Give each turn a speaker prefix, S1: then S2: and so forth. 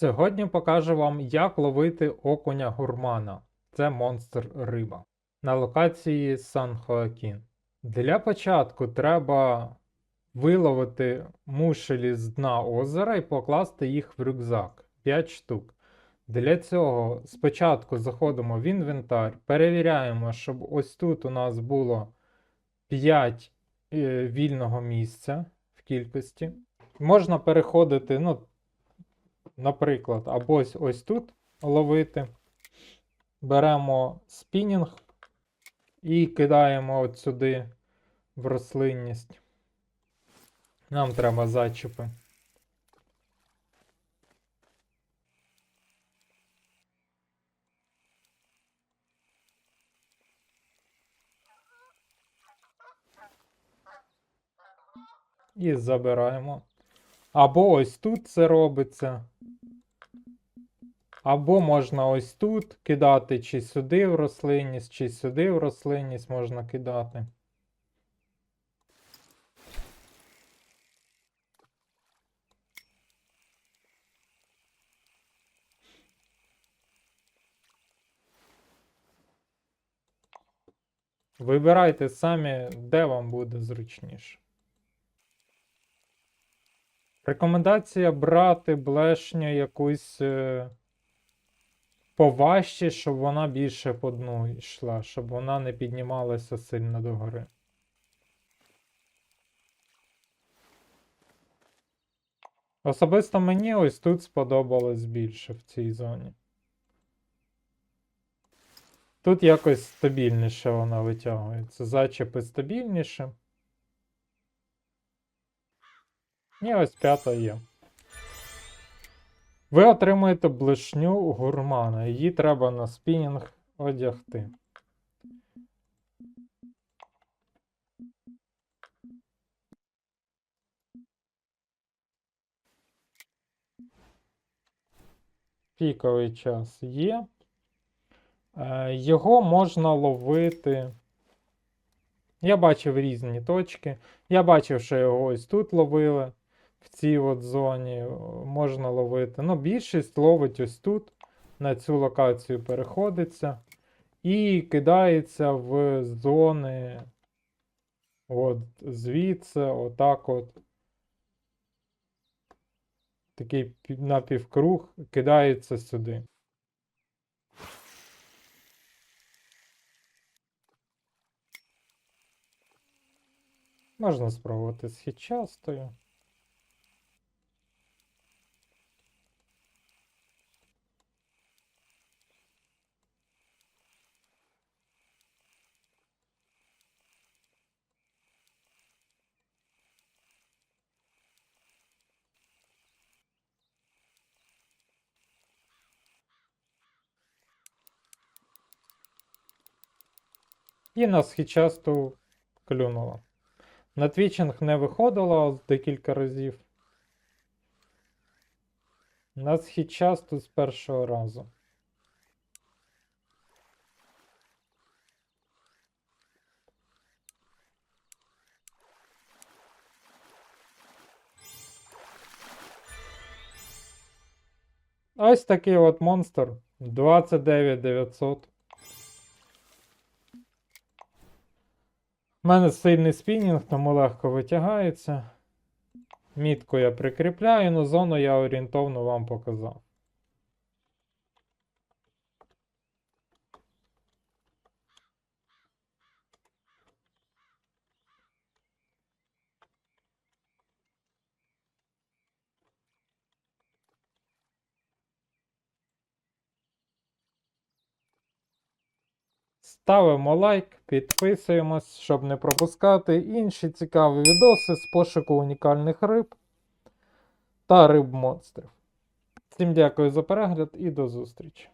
S1: Сьогодні покажу вам, як ловити окуня гурмана. Це монстр риба. На локації Сан Хоакін. Для початку треба виловити мушелі з дна озера і покласти їх в рюкзак 5 штук. Для цього спочатку заходимо в інвентар, перевіряємо, щоб ось тут у нас було 5 е, вільного місця в кількості. Можна переходити, ну, наприклад, або ось, тут ловити. Беремо спінінг і кидаємо от сюди в рослинність. Нам треба зачіпи. І забираємо. Або ось тут це робиться. Або можна ось тут кидати, чи сюди в рослинність, чи сюди в рослинність можна кидати. Вибирайте самі, де вам буде зручніше. Рекомендація брати блешню якусь е, поважче, щоб вона більше по дну йшла, щоб вона не піднімалася сильно догори. Особисто мені ось тут сподобалось більше в цій зоні. Тут якось стабільніше вона витягується. Зачіпи стабільніше. І ось п'ята є. Ви отримуєте блешню гурмана. Її треба на спінінг одягти. Піковий час є. Е, Його можна ловити. Я бачив різні точки. Я бачив, що його ось тут ловили, в цій от зоні можна ловити. Ну, більшість ловить ось тут, на цю локацію переходиться і кидається в зони. От звідси, отак от. Такий напівкруг кидається сюди. Можна спробувати з хітчастою. І на східчасту клюнуло. На твічинг не виходило декілька разів. На східчасту з першого разу. Ось такий от монстр. 29900. У мене сильний спінінг, тому легко витягається. Мітку я прикріпляю, ну зону я орієнтовно вам показав. Ставимо лайк, підписуємось, щоб не пропускати інші цікаві відоси з пошуку унікальних риб та риб монстрів. Всім дякую за перегляд і до зустрічі!